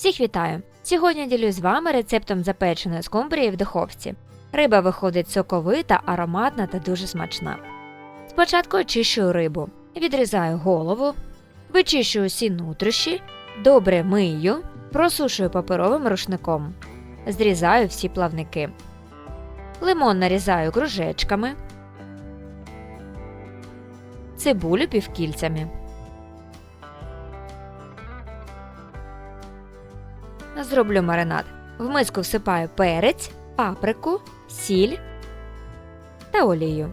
Всіх вітаю! Сьогодні ділюсь з вами рецептом запеченої скумбрії в духовці. Риба виходить соковита, ароматна та дуже смачна. Спочатку очищую рибу, відрізаю голову, вичищую всі нутрощі, добре мию, просушую паперовим рушником, зрізаю всі плавники. Лимон нарізаю кружечками, цибулю півкільцями. Зроблю маринад. В миску всипаю перець, паприку, сіль та олію.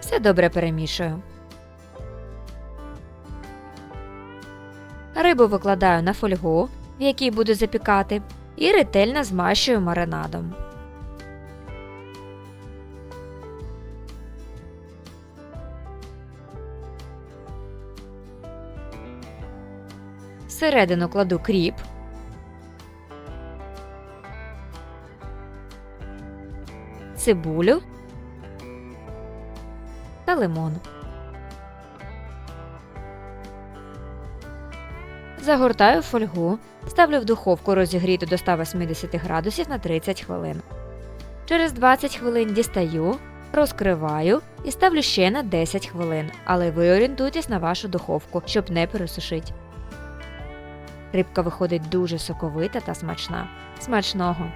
Все добре перемішую. Рибу викладаю на фольгу, в якій буду запікати, і ретельно змащую маринадом. Всередину кладу кріп. Цибулю та лимон. Загортаю фольгу, ставлю в духовку розігріту до 180 градусів на 30 хвилин. Через 20 хвилин дістаю, розкриваю і ставлю ще на 10 хвилин, але ви орієнтуйтесь на вашу духовку, щоб не пересушити. Рибка виходить дуже соковита та смачна. Смачного!